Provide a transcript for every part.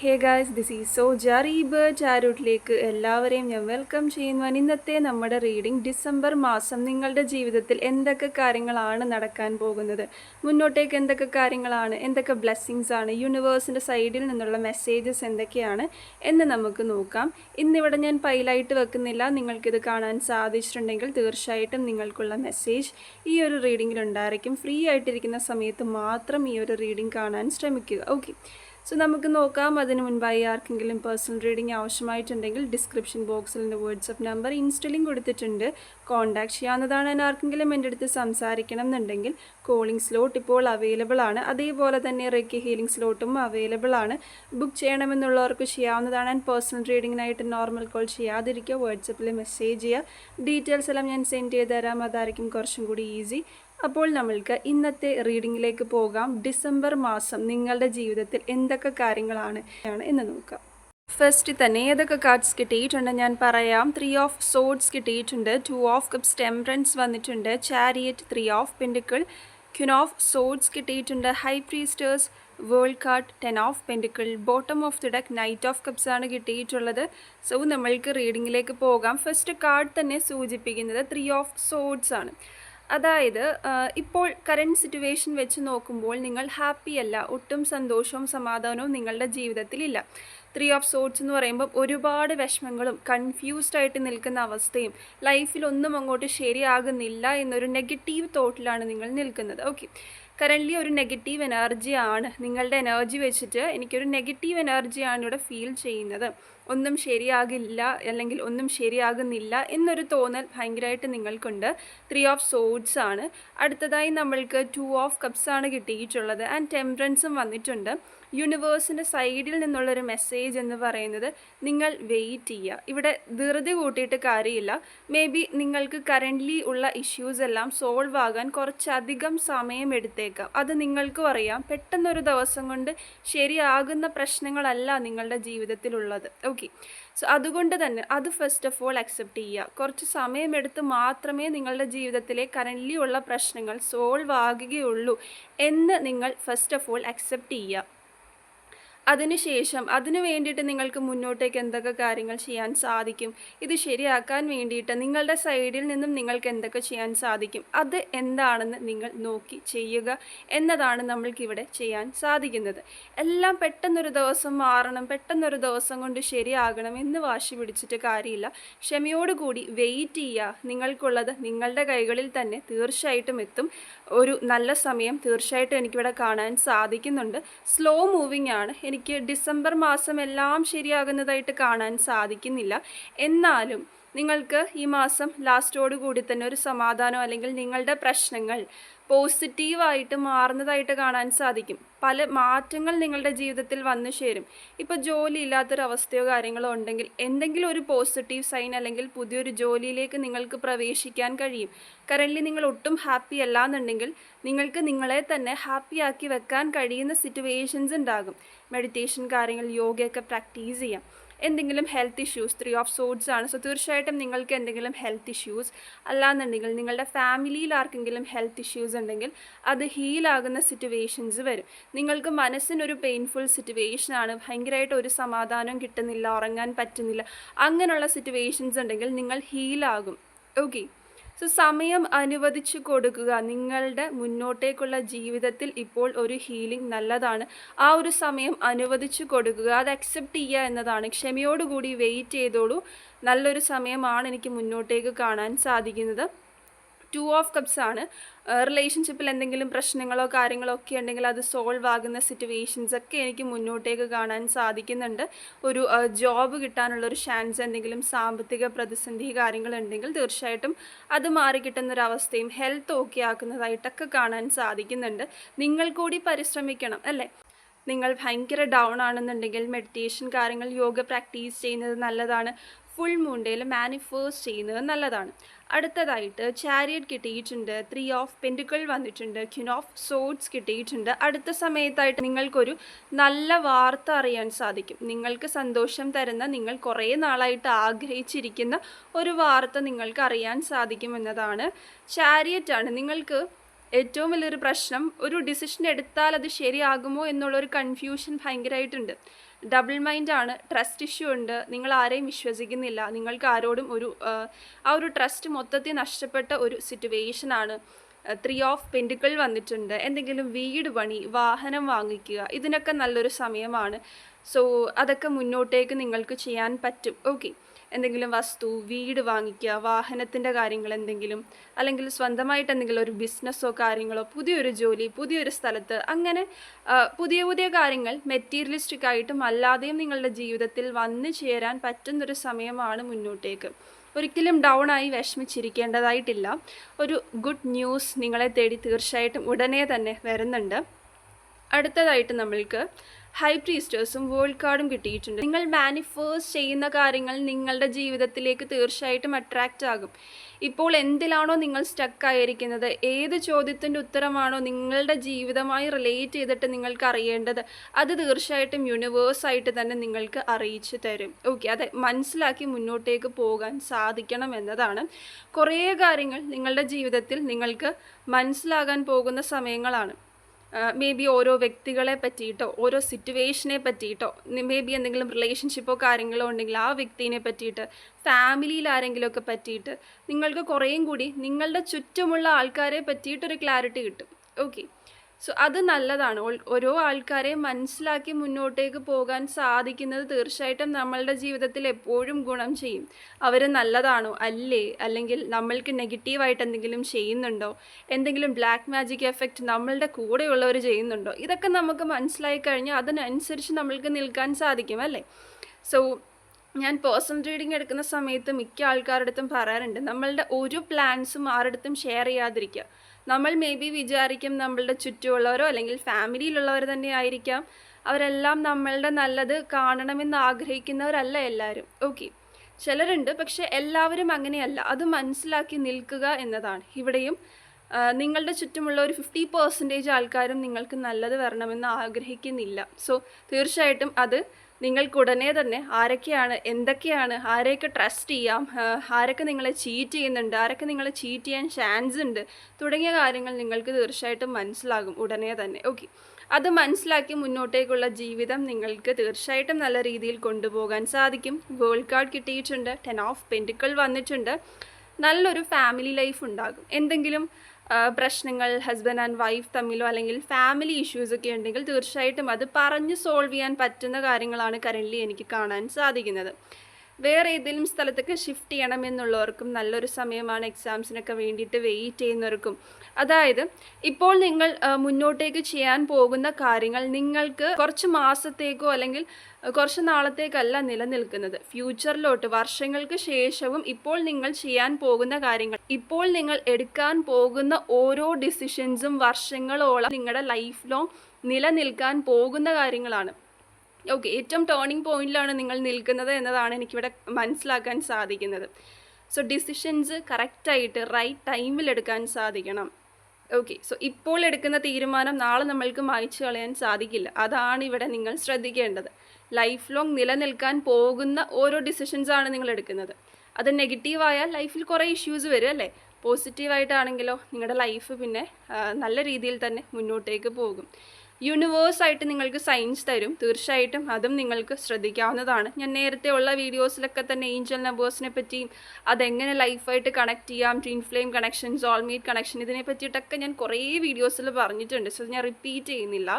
Hey guys this is so Jareeb ചാരൂട്ടിലേക്ക് എല്ലാവരെയും ഞാൻ welcome ചെയ്യുന്നു. ഇന്നത്തെ നമ്മുടെ റീഡിംഗ് ഡിസംബർ മാസം നിങ്ങളുടെ ജീവിതത്തിൽ എന്തൊക്കെ കാര്യങ്ങളാണ് നടക്കാൻ പോകുന്നത്? മുന്നോട്ടേക്ക് എന്തൊക്കെ കാര്യങ്ങളാണ്? എന്തൊക്കെ ബ്ലെസ്സിങ്സ് ആണ്? യൂണിവേഴ്സിന്റെ സൈഡിൽ നിന്നുള്ള മെസ്സേജസ് എന്തൊക്കെയാണ്? എന്ന് നമുക്ക് നോക്കാം. ഇന്നിവിടെ ഞാൻ പൈലായിട്ട് വെക്കുന്നില്ല. നിങ്ങൾക്കിത് കാണാൻ സാധിച്ചിട്ടുണ്ടെങ്കിൽ തീർച്ചയായിട്ടും നിങ്ങൾക്കുള്ള മെസ്സേജ് ഈ ഒരു റീഡിങ്ങിൽ ഉണ്ടായിരിക്കും. ഫ്രീ ആയിട്ടിരിക്കുന്ന സമയത്ത് മാത്രം ഈ ഒരു റീഡിംഗ് കാണാൻ ശ്രമിക്കുക. ഓക്കെ സോ നമുക്ക് നോക്കാം. അതിന് മുൻപായി ആർക്കെങ്കിലും പേഴ്സണൽ റീഡിംഗ് ആവശ്യമായിട്ടുണ്ടെങ്കിൽ ഡിസ്ക്രിപ്ഷൻ ബോക്സിൽ എന്റെ വാട്സപ്പ് നമ്പർ ഇൻസ്റ്റലിംഗ് കൊടുത്തിട്ടുണ്ട്. കോൺടാക്ട് ചെയ്യാവുന്നതാണ് ഞാൻ ആർക്കെങ്കിലും എന്റെ അടുത്ത് സംസാരിക്കണം എന്നുണ്ടെങ്കിൽ കോളിംഗ് സ്ലോട്ട് ഇപ്പോൾ അവൈലബിൾ ആണ്. അതേപോലെ തന്നെ റെക്കി ഹീലിംഗ് സ്ലോട്ടും അവൈലബിൾ ആണ്. ബുക്ക് ചെയ്യണമെന്നുള്ളവർക്ക് ചെയ്യാവുന്നതാണ് ഞാൻ പേഴ്സണൽ റീഡിങ്ങിനായിട്ട് നോർമൽ കോൾ ചെയ്യാതിരിക്കുക. വാട്സപ്പിൽ മെസ്സേജ് ചെയ്യുക. ഡീറ്റെയിൽസ് എല്ലാം ഞാൻ സെൻഡ് ചെയ്ത് തരാം. അതായിരിക്കും കുറച്ചും കൂടി ഈസി അപ്പോൾ നമ്മൾക്ക് ഇന്നത്തെ റീഡിങ്ങിലേക്ക് പോകാം. ഡിസംബർ മാസം നിങ്ങളുടെ ജീവിതത്തിൽ എന്തൊക്കെ കാര്യങ്ങളാണ് എന്ന് നോക്കാം. ഫസ്റ്റ് തന്നെ ഏതൊക്കെ കാർഡ്സ് കിട്ടിയിട്ടുണ്ട് ഞാൻ പറയാം. ത്രീ ഓഫ് സോഡ്സ് കിട്ടിയിട്ടുണ്ട്. ടു ഓഫ് കപ്സ് ടെംപ്രൻസ് വന്നിട്ടുണ്ട്. Chariot three of pentacles queen of swords കിട്ടിയിട്ടുണ്ട്. High priestess world card ten of pentacles bottom of the deck knight of cups ആണ് കിട്ടിയിട്ടുള്ളത്. സോ നമ്മൾക്ക് റീഡിങ്ങിലേക്ക് പോകാം. ഫസ്റ്റ് കാർഡ് തന്നെ സൂചിപ്പിക്കുന്നത് three of swords ആണ്. അതായത് ഇപ്പോൾ കറന്റ് സിറ്റുവേഷൻ വെച്ച് നോക്കുമ്പോൾ നിങ്ങൾ ഹാപ്പി അല്ല ഒട്ടും സന്തോഷവും സമാധാനവും നിങ്ങളുടെ ജീവിതത്തിലില്ല. ത്രീ ഓഫ് സോട്ട്സ് എന്ന് പറയുമ്പോൾ ഒരുപാട് വിഷമങ്ങളും കൺഫ്യൂസ്ഡ് ആയിട്ട് നിൽക്കുന്ന അവസ്ഥയും ലൈഫിൽ ഒന്നും അങ്ങോട്ട് ശരിയാകുന്നില്ല എന്നൊരു നെഗറ്റീവ് തോട്ടിലാണ് നിങ്ങൾ നിൽക്കുന്നത്. ഓക്കെ കറന്റ്ലി ഒരു നെഗറ്റീവ് എനർജിയാണ് നിങ്ങളുടെ എനർജി വെച്ചിട്ട് എനിക്കൊരു നെഗറ്റീവ് എനർജിയാണ് ഇവിടെ ഫീൽ ചെയ്യുന്നത്. ഒന്നും ശരിയാകില്ല അല്ലെങ്കിൽ ഒന്നും ശരിയാകുന്നില്ല എന്നൊരു തോന്നൽ ഭയങ്കരമായിട്ട് നിങ്ങൾക്കുണ്ട്. ത്രീ ഓഫ് സോഡ്സ് ആണ്. അടുത്തതായി നമ്മൾക്ക് ടു ഓഫ് കപ്സ് ആണ് കിട്ടിയിട്ടുള്ളത്. ആൻഡ് ടെമ്പറൻസും വന്നിട്ടുണ്ട്. യൂണിവേഴ്സിന്റെ സൈഡിൽ നിന്നുള്ളൊരു മെസ്സേജ് എന്ന് പറയുന്നത് നിങ്ങൾ വെയിറ്റ് ചെയ്യുക. ഇവിടെ ധൃതി കൂട്ടിയിട്ട് കാര്യമില്ല. മേ ബി നിങ്ങൾക്ക് കറന്റ്ലി ഉള്ള ഇഷ്യൂസ് എല്ലാം സോൾവ് ആകാൻ കുറച്ചധികം സമയം എടുത്തേക്കാം. അത് നിങ്ങൾക്കും അറിയാം. പെട്ടെന്നൊരു ദിവസം കൊണ്ട് ശരിയാകുന്ന പ്രശ്നങ്ങളല്ല നിങ്ങളുടെ ജീവിതത്തിലുള്ളത്. ഓക്കെ സോ അതുകൊണ്ട് തന്നെ അത് ഫസ്റ്റ് ഓഫ് ഓൾ അക്സെപ്റ്റ് ചെയ്യുക. കുറച്ച് സമയമെടുത്ത് മാത്രമേ നിങ്ങളുടെ ജീവിതത്തിലെ കറന്റ്ലി ഉള്ള പ്രശ്നങ്ങൾ സോൾവ് ആകുകയുള്ളൂ എന്ന് നിങ്ങൾ ഫസ്റ്റ് ഓഫ് ഓൾ അക്സെപ്റ്റ് ചെയ്യുക. അതിനുശേഷം അതിനു വേണ്ടിയിട്ട് നിങ്ങൾക്ക് മുന്നോട്ടേക്ക് എന്തൊക്കെ കാര്യങ്ങൾ ചെയ്യാൻ സാധിക്കും? ഇത് ശരിയാക്കാൻ വേണ്ടിയിട്ട് നിങ്ങളുടെ സൈഡിൽ നിന്നും നിങ്ങൾക്ക് എന്തൊക്കെ ചെയ്യാൻ സാധിക്കും? അത് എന്താണെന്ന് നിങ്ങൾ നോക്കി ചെയ്യുക എന്നതാണ് നമ്മൾക്കിവിടെ ചെയ്യാൻ സാധിക്കുന്നത്. എല്ലാം പെട്ടെന്നൊരു ദിവസം മാറണം പെട്ടെന്നൊരു ദിവസം കൊണ്ട് ശരിയാകണം എന്ന് വാശി പിടിച്ചിട്ട് കാര്യമില്ല. ക്ഷമയോടുകൂടി വെയിറ്റ് ചെയ്യുക. നിങ്ങൾക്കുള്ളത് നിങ്ങളുടെ കൈകളിൽ തന്നെ തീർച്ചയായിട്ടും എത്തും. ഒരു നല്ല സമയം തീർച്ചയായിട്ടും എനിക്കിവിടെ കാണാൻ സാധിക്കുന്നുണ്ട്. സ്ലോ മൂവിങ് ആണ്. എനിക്ക് ഡിസംബർ മാസം എല്ലാം ശരിയാകുന്നതായിട്ട് കാണാൻ സാധിക്കുന്നില്ല. എന്നാലും നിങ്ങൾക്ക് ഈ മാസം ലാസ്റ്റോട് കൂടി തന്നെ ഒരു സമാധാനം അല്ലെങ്കിൽ നിങ്ങളുടെ പ്രശ്നങ്ങൾ പോസിറ്റീവായിട്ട് മാറുന്നതായിട്ട് കാണാൻ സാധിക്കും. പല മാറ്റങ്ങൾ നിങ്ങളുടെ ജീവിതത്തിൽ വന്നു ചേരും. ഇപ്പോൾ ജോലി ഇല്ലാത്തൊരവസ്ഥയോ കാര്യങ്ങളോ ഉണ്ടെങ്കിൽ എന്തെങ്കിലും ഒരു പോസിറ്റീവ് സൈൻ അല്ലെങ്കിൽ പുതിയൊരു ജോലിയിലേക്ക് നിങ്ങൾക്ക് പ്രവേശിക്കാൻ കഴിയും. കറന്റ്ലി നിങ്ങൾ ഒട്ടും ഹാപ്പി അല്ല എന്നുണ്ടെങ്കിൽ നിങ്ങൾക്ക് നിങ്ങളെ തന്നെ ഹാപ്പിയാക്കി വെക്കാൻ കഴിയുന്ന സിറ്റുവേഷൻസ് ഉണ്ടാകും. മെഡിറ്റേഷൻ കാര്യങ്ങൾ യോഗയൊക്കെ പ്രാക്ടീസ് ചെയ്യാം. എന്തെങ്കിലും health issues three of swords ആണ്. സോ തീർച്ചയായിട്ടും നിങ്ങൾക്ക് എന്തെങ്കിലും ഹെൽത്ത് ഇഷ്യൂസ് അല്ലാന്നുണ്ടെങ്കിൽ നിങ്ങളുടെ ഫാമിലിയിൽ ആർക്കെങ്കിലും ഹെൽത്ത് ഇഷ്യൂസ് ഉണ്ടെങ്കിൽ അത് ഹീലാകുന്ന സിറ്റുവേഷൻസ് വരും. നിങ്ങൾക്ക് മനസ്സിനൊരു പെയിൻഫുൾ സിറ്റുവേഷനാണ് ഭയങ്കരമായിട്ട് ഒരു സമാധാനം കിട്ടുന്നില്ല ഉറങ്ങാൻ പറ്റുന്നില്ല. അങ്ങനെയുള്ള സിറ്റുവേഷൻസ് ഉണ്ടെങ്കിൽ നിങ്ങൾ ഹീലാകും ഓക്കെ സോ സമയം അനുവദിച്ചു കൊടുക്കുക. നിങ്ങളുടെ മുന്നോട്ടേക്കുള്ള ജീവിതത്തിൽ ഇപ്പോൾ ഒരു ഹീലിംഗ് നല്ലതാണ്. ആ ഒരു സമയം അനുവദിച്ചു കൊടുക്കുക. അത് അക്സെപ്റ്റ് ചെയ്യുക എന്നതാണ്. ക്ഷമയോടുകൂടി വെയിറ്റ് ചെയ്തോളൂ. നല്ലൊരു സമയമാണ് എനിക്ക് മുന്നോട്ടേക്ക് കാണാൻ സാധിക്കുന്നത്. ടു ഓഫ് കപ്സ് ആണ്. റിലേഷൻഷിപ്പിൽ എന്തെങ്കിലും പ്രശ്നങ്ങളോ കാര്യങ്ങളോ ഒക്കെ ഉണ്ടെങ്കിൽ അത് സോൾവ് ആകുന്ന സിറ്റുവേഷൻസ് ഒക്കെ എനിക്ക് മുന്നോട്ടേക്ക് കാണാൻ സാധിക്കുന്നുണ്ട്. ഒരു ജോബ് കിട്ടാനുള്ള ഒരു ചാൻസ് എന്തെങ്കിലും സാമ്പത്തിക പ്രതിസന്ധി കാര്യങ്ങളുണ്ടെങ്കിൽ തീർച്ചയായിട്ടും അത് മാറി കിട്ടുന്നൊരവസ്ഥയും ഹെൽത്ത് ഓക്കെ ആക്കുന്നതായിട്ടൊക്കെ കാണാൻ സാധിക്കുന്നുണ്ട്. നിങ്ങൾ കൂടി പരിശ്രമിക്കണം അല്ലേ? നിങ്ങൾ ഭയങ്കര ഡൗൺ ആണെന്നുണ്ടെങ്കിൽ മെഡിറ്റേഷൻ കാര്യങ്ങൾ യോഗ പ്രാക്ടീസ് ചെയ്യുന്നത് നല്ലതാണ്. ഫുൾ മൂണ്ടയിൽ മാനിഫേഴ്സ് ചെയ്യുന്നത് നല്ലതാണ്. അടുത്തതായിട്ട് ചാരിയറ്റ് കിട്ടിയിട്ടുണ്ട് ത്രീ ഓഫ് പെന്റുകൾ വന്നിട്ടുണ്ട് ക്യൂൻ ഓഫ് സോഡ്സ് കിട്ടിയിട്ടുണ്ട്. അടുത്ത സമയത്തായിട്ട് നിങ്ങൾക്കൊരു നല്ല വാർത്ത അറിയാൻ സാധിക്കും. നിങ്ങൾക്ക് സന്തോഷം തരുന്ന നിങ്ങൾ കുറേ നാളായിട്ട് ആഗ്രഹിച്ചിരിക്കുന്ന ഒരു വാർത്ത നിങ്ങൾക്ക് അറിയാൻ സാധിക്കുമെന്നതാണ് ചാരിയറ്റാണ് നിങ്ങൾക്ക് ഏറ്റവും വലിയൊരു പ്രശ്നം ഒരു ഡിസിഷൻ എടുത്താൽ അത് ശരിയാകുമോ എന്നുള്ളൊരു കൺഫ്യൂഷൻ ഭയങ്കരമായിട്ടുണ്ട് ഡബിൾ മൈൻഡാണ് ട്രസ്റ്റ് ഇഷ്യൂ ഉണ്ട്. നിങ്ങൾ ആരെയും വിശ്വസിക്കുന്നില്ല. നിങ്ങൾക്ക് ആരോടും ഒരു ആ, ഒരു ട്രസ്റ്റ് മൊത്തത്തിൽ നഷ്ടപ്പെട്ട ഒരു സിറ്റുവേഷൻ ആണ്. ത്രീ ഓഫ് പെന്റുകൾ വന്നിട്ടുണ്ട്. എന്തെങ്കിലും വീട് പണി വാഹനം വാങ്ങിക്കുക ഇതിനൊക്കെ നല്ലൊരു സമയമാണ്. സോ അതൊക്കെ മുന്നോട്ടേക്ക് നിങ്ങൾക്ക് ചെയ്യാൻ പറ്റും. ഓക്കെ എന്തെങ്കിലും വസ്തു വീട് വാങ്ങിക്കുക വാഹനത്തിന്റെ കാര്യങ്ങൾ എന്തെങ്കിലും അല്ലെങ്കിൽ സ്വന്തമായിട്ട് എന്തെങ്കിലും ഒരു ബിസിനസ്സോ കാര്യങ്ങളോ പുതിയൊരു ജോലി പുതിയൊരു സ്ഥലത്ത് അങ്ങനെ പുതിയ പുതിയ കാര്യങ്ങൾ മെറ്റീരിയലിസ്റ്റിക് ആയിട്ടും അല്ലാതെയും നിങ്ങളുടെ ജീവിതത്തിൽ വന്നു ചേരാൻ പറ്റുന്നൊരു സമയമാണ് മുന്നോട്ടേക്ക്. ഒരിക്കലും ഡൗൺ ആയി വിഷമിച്ചിരിക്കേണ്ടതായിട്ടില്ല. ഒരു ഗുഡ് ന്യൂസ് നിങ്ങളെ തേടി തീർച്ചയായിട്ടും ഉടനെ തന്നെ വരുന്നുണ്ട്. അടുത്തതായിട്ട് നമ്മൾക്ക് ഹൈ പ്രീസ്റ്റേഴ്സും വേൾഡ് കാർഡും കിട്ടിയിട്ടുണ്ട്. നിങ്ങൾ മാനിഫേഴ്സ് ചെയ്യുന്ന കാര്യങ്ങൾ നിങ്ങളുടെ ജീവിതത്തിലേക്ക് തീർച്ചയായിട്ടും അട്രാക്റ്റ് ആകും. ഇപ്പോൾ എന്തിലാണോ നിങ്ങൾ സ്റ്റക്കായിരിക്കുന്നത് ഏത് ചോദ്യത്തിന്റെ ഉത്തരമാണോ നിങ്ങളുടെ ജീവിതമായി റിലേറ്റ് ചെയ്തിട്ട് നിങ്ങൾക്ക് അറിയേണ്ടത്? അത് തീർച്ചയായിട്ടും യൂണിവേഴ്സായിട്ട് തന്നെ നിങ്ങൾക്ക് അറിയിച്ചു തരും. ഓക്കെ അതെ മനസ്സിലാക്കി മുന്നോട്ടേക്ക് പോകാൻ സാധിക്കണം എന്നതാണ്. കുറേ കാര്യങ്ങൾ നിങ്ങളുടെ ജീവിതത്തിൽ നിങ്ങൾക്ക് മനസ്സിലാകാൻ പോകുന്ന സമയങ്ങളാണ്. മേ ബി ഓരോ വ്യക്തികളെ പറ്റിയിട്ടോ ഓരോ സിറ്റുവേഷനെ പറ്റിയിട്ടോ മേ ബി എന്തെങ്കിലും റിലേഷൻഷിപ്പോ കാര്യങ്ങളോ ഉണ്ടെങ്കിൽ ആ വ്യക്തിനെ പറ്റിയിട്ട് ഫാമിലിയിൽ ആരെങ്കിലുമൊക്കെ പറ്റിയിട്ട് നിങ്ങൾക്ക് കുറേയും കൂടി നിങ്ങളുടെ ചുറ്റുമുള്ള ആൾക്കാരെ പറ്റിയിട്ടൊരു ക്ലാരിറ്റി കിട്ടും. ഓക്കെ സോ അത് നല്ലതാണ്. ഓരോ ആൾക്കാരെ മനസ്സിലാക്കി മുന്നോട്ടേക്ക് പോകാൻ സാധിക്കുന്നത് തീർച്ചയായിട്ടും നമ്മളുടെ ജീവിതത്തിൽ എപ്പോഴും ഗുണം ചെയ്യും. അവർ നല്ലതാണോ? അല്ലേ? അല്ലെങ്കിൽ നമ്മൾക്ക് നെഗറ്റീവായിട്ട് എന്തെങ്കിലും ചെയ്യുന്നുണ്ടോ? എന്തെങ്കിലും ബ്ലാക്ക് മാജിക് എഫക്റ്റ് നമ്മളുടെ കൂടെയുള്ളവർ ചെയ്യുന്നുണ്ടോ? ഇതൊക്കെ നമുക്ക് മനസ്സിലായി കഴിഞ്ഞാൽ അതിനനുസരിച്ച് നമ്മൾക്ക് നിൽക്കാൻ സാധിക്കും അല്ലേ? സോ ഞാൻ പേഴ്സണൽ റീഡിംഗ് എടുക്കുന്ന സമയത്ത് മിക്ക ആൾക്കാരുടെ അടുത്തും പറയാറുണ്ട് നമ്മളുടെ ഒരു പ്ലാൻസും ആരുടെ അടുത്തും ഷെയർ ചെയ്യാതിരിക്കുക. നമ്മൾ മേ ബി വിചാരിക്കും നമ്മളുടെ ചുറ്റുമുള്ളവരോ അല്ലെങ്കിൽ ഫാമിലിയിലുള്ളവർ തന്നെ ആയിരിക്കാം. അവരെല്ലാം നമ്മളുടെ നല്ലത് കാണണമെന്ന് ആഗ്രഹിക്കുന്നവരല്ല എല്ലാവരും. ഓക്കെ ചിലരുണ്ട് പക്ഷെ എല്ലാവരും അങ്ങനെയല്ല. അത് മനസ്സിലാക്കി നിൽക്കുക എന്നതാണ്. ഇവിടെയും നിങ്ങളുടെ ചുറ്റുമുള്ള ഒരു ഫിഫ്റ്റി പെർസെന്റേജ് ആൾക്കാരും നിങ്ങൾക്ക് നല്ലത് വരണമെന്ന് ആഗ്രഹിക്കുന്നില്ല. സോ തീർച്ചയായിട്ടും അത് നിങ്ങൾക്ക് ഉടനെ തന്നെ ആരൊക്കെയാണ് എന്തൊക്കെയാണ് ആരെയൊക്കെ ട്രസ്റ്റ് ചെയ്യാം ആരൊക്കെ നിങ്ങളെ ചീറ്റ് ചെയ്യുന്നുണ്ട് ആരൊക്കെ നിങ്ങളെ ചീറ്റ് ചെയ്യാൻ ചാൻസ് ഉണ്ട് തുടങ്ങിയ കാര്യങ്ങൾ നിങ്ങൾക്ക് തീർച്ചയായിട്ടും മനസ്സിലാകും ഉടനെ തന്നെ. ഓക്കെ അത് മനസ്സിലാക്കി മുന്നോട്ടേക്കുള്ള ജീവിതം നിങ്ങൾക്ക് തീർച്ചയായിട്ടും നല്ല രീതിയിൽ കൊണ്ടുപോകാൻ സാധിക്കും. വേൾഡ് കാർഡ് കിട്ടിയിട്ടുണ്ട് ടെൻ ഓഫ് പെന്റിക്കൾ വന്നിട്ടുണ്ട്. നല്ലൊരു ഫാമിലി ലൈഫ് ഉണ്ടാകും. എന്തെങ്കിലും പ്രശ്നങ്ങൾ ഹസ്ബൻഡ് ആൻഡ് വൈഫ് തമ്മിലോ അല്ലെങ്കിൽ ഫാമിലി ഇഷ്യൂസ് ഒക്കെ ഉണ്ടെങ്കിൽ തീർച്ചയായിട്ടും അത് പറഞ്ഞ് സോൾവ് ചെയ്യാൻ പറ്റുന്ന കാര്യങ്ങളാണ് കറന്റ്ലി എനിക്ക് കാണാൻ സാധിക്കുന്നത്. വേറെ ഏതെങ്കിലും സ്ഥലത്തൊക്കെ ഷിഫ്റ്റ് ചെയ്യണം എന്നുള്ളവർക്കും നല്ലൊരു സമയമാണ് എക്സാംസിനൊക്കെ വേണ്ടിയിട്ട് വെയിറ്റ് ചെയ്യുന്നവർക്കും. അതായത് ഇപ്പോൾ നിങ്ങൾ മുന്നോട്ടേക്ക് ചെയ്യാൻ പോകുന്ന കാര്യങ്ങൾ നിങ്ങൾക്ക് കുറച്ച് മാസത്തേക്കോ അല്ലെങ്കിൽ കുറച്ച് നാളത്തേക്കല്ല നിലനിൽക്കുന്നത്. ഫ്യൂച്ചറിലോട്ട് വർഷങ്ങൾക്ക് ശേഷവും ഇപ്പോൾ നിങ്ങൾ ചെയ്യാൻ പോകുന്ന കാര്യങ്ങൾ ഇപ്പോൾ നിങ്ങൾ എടുക്കാൻ പോകുന്ന ഓരോ ഡിസിഷൻസും വർഷങ്ങളോളം നിങ്ങളുടെ ലൈഫ് ലോങ് നിലനിൽക്കാൻ പോകുന്ന കാര്യങ്ങളാണ്. ഓക്കെ ഏറ്റവും ടേണിംഗ് പോയിന്റിലാണ് നിങ്ങൾ നിൽക്കുന്നത് എന്നതാണ് എനിക്കിവിടെ മനസ്സിലാക്കാൻ സാധിക്കുന്നത്. സോ ഡിസിഷൻസ് കറക്റ്റായിട്ട് റൈറ്റ് ടൈമിൽ എടുക്കാൻ സാധിക്കണം. ഓക്കെ സോ ഇപ്പോൾ എടുക്കുന്ന തീരുമാനം നാളെ നമ്മൾക്ക് മായ്ച്ചു കളയാൻ സാധിക്കില്ല. അതാണ് ഇവിടെ നിങ്ങൾ ശ്രദ്ധിക്കേണ്ടത്. ലൈഫ് ലോങ് നിലനിൽക്കാൻ പോകുന്ന ഓരോ ഡിസിഷൻസാണ് നിങ്ങൾ എടുക്കുന്നത്. അത് നെഗറ്റീവായാൽ ലൈഫിൽ കുറേ ഇഷ്യൂസ് വരും അല്ലേ? പോസിറ്റീവായിട്ടാണെങ്കിലോ നിങ്ങളുടെ ലൈഫ് പിന്നെ നല്ല രീതിയിൽ തന്നെ മുന്നോട്ടേക്ക് പോകും. യൂണിവേഴ്സായിട്ട് നിങ്ങൾക്ക് സയൻസ് തരും. തീർച്ചയായിട്ടും അതും നിങ്ങൾക്ക് ശ്രദ്ധിക്കാവുന്നതാണ്. ഞാൻ നേരത്തെ ഉള്ള വീഡിയോസിലൊക്കെ തന്നെ ഏഞ്ചൽ നമ്പേഴ്സിനെ പറ്റിയും അതെങ്ങനെ ലൈഫായിട്ട് കണക്ട് ചെയ്യാം twin flame connection soulmate connection ഇതിനെ പറ്റിയിട്ടൊക്കെ ഞാൻ കുറേ വീഡിയോസിൽ പറഞ്ഞിട്ടുണ്ട്. സോ ഞാൻ റിപ്പീറ്റ് ചെയ്യുന്നില്ല.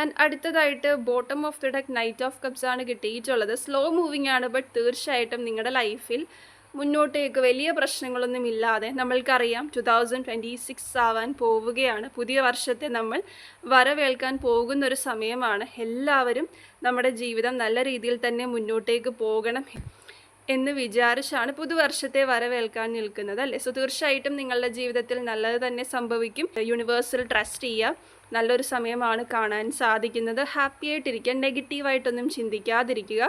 ആൻഡ് അടുത്തതായിട്ട് bottom of the deck knight of cups ആണ് കിട്ടിയിട്ടുള്ളത്. സ്ലോ മൂവിങ് ആണ് ബട്ട് തീർച്ചയായിട്ടും നിങ്ങളുടെ ലൈഫിൽ മുന്നോട്ടേക്ക് വലിയ പ്രശ്നങ്ങളൊന്നും ഇല്ലാതെ നമ്മൾക്കറിയാം ടു തൗസൻഡ് ട്വന്റി സിക്സ് ആവാൻ പോവുകയാണ്. പുതിയ വർഷത്തെ നമ്മൾ വരവേൽക്കാൻ പോകുന്ന ഒരു സമയമാണ്. എല്ലാവരും നമ്മുടെ ജീവിതം നല്ല രീതിയിൽ തന്നെ മുന്നോട്ടേക്ക് പോകണം. എന്ന് വിചാരിച്ചാണ് പുതുവർഷത്തെ വരവേൽക്കാൻ നിൽക്കുന്നത് അല്ലേ? സോ തീർച്ചയായിട്ടും നിങ്ങളുടെ ജീവിതത്തിൽ നല്ലത് തന്നെ സംഭവിക്കും. യൂണിവേഴ്സൽ ട്രസ്റ്റ് ചെയ്യുക. നല്ലൊരു സമയമാണ് കാണാൻ സാധിക്കുന്നത്. ഹാപ്പി ആയിട്ടിരിക്കുക. നെഗറ്റീവായിട്ടൊന്നും ചിന്തിക്കാതിരിക്കുക.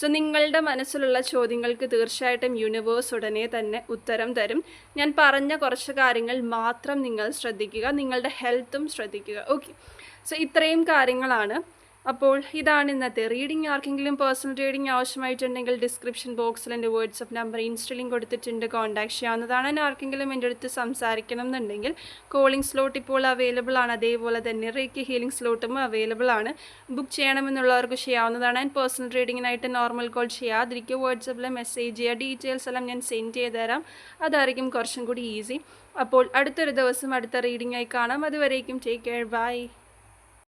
സോ നിങ്ങളുടെ മനസ്സിലുള്ള ചോദ്യങ്ങൾക്ക് തീർച്ചയായിട്ടും യൂണിവേഴ്സ് ഉടനെ തന്നെ ഉത്തരം തരും. ഞാൻ പറഞ്ഞ കുറച്ച് കാര്യങ്ങൾ മാത്രം നിങ്ങൾ ശ്രദ്ധിക്കുക. നിങ്ങളുടെ ഹെൽത്തും ശ്രദ്ധിക്കുക. ഓക്കെ സോ ഇത്രയും കാര്യങ്ങളാണ്. അപ്പോൾ ഇതാണ് ഇന്നത്തെ റീഡിംഗ് ആർക്കെങ്കിലും പേഴ്സണൽ റീഡിംഗ് ആവശ്യമായിട്ടുണ്ടെങ്കിൽ ഡിസ്ക്രിപ്ഷൻ ബോക്സിൽ എന്റെ വാട്സപ്പ് നമ്പർ ഇൻസ്റ്റലിംഗ് കൊടുത്തിട്ടുണ്ട്. കോൺടാക്ട് ചെയ്യാവുന്നതാണ്. ആർക്കെങ്കിലും എന്റെ അടുത്ത് സംസാരിക്കണം എന്നുണ്ടെങ്കിൽ കോളിംഗ് സ്ലോട്ട് ഇപ്പോൾ അവൈലബിൾ ആണ്. അതേപോലെ തന്നെ റേക്ക് ഹീലിംഗ് സ്ലോട്ടും അവൈലബിൾ ആണ്. ബുക്ക് ചെയ്യണമെന്നുള്ളവർക്ക് ചെയ്യാവുന്നതാണ്. ആൻഡ് പേഴ്സണൽ റീഡിങ്ങിനായിട്ട് നോർമൽ കോൾ ചെയ്യാതിരിക്കുക. വാട്സപ്പിൽ മെസ്സേജ് ചെയ്യുക. ഡീറ്റെയിൽസ് എല്ലാം ഞാൻ സെൻഡ് ചെയ്ത് തരാം അതായിരിക്കും കുറച്ചും കൂടി ഈസി അപ്പോൾ അടുത്തൊരു ദിവസം അടുത്ത റീഡിംഗായി കാണാം. അതുവരേക്കും ടേക്ക് കെയർ ബൈ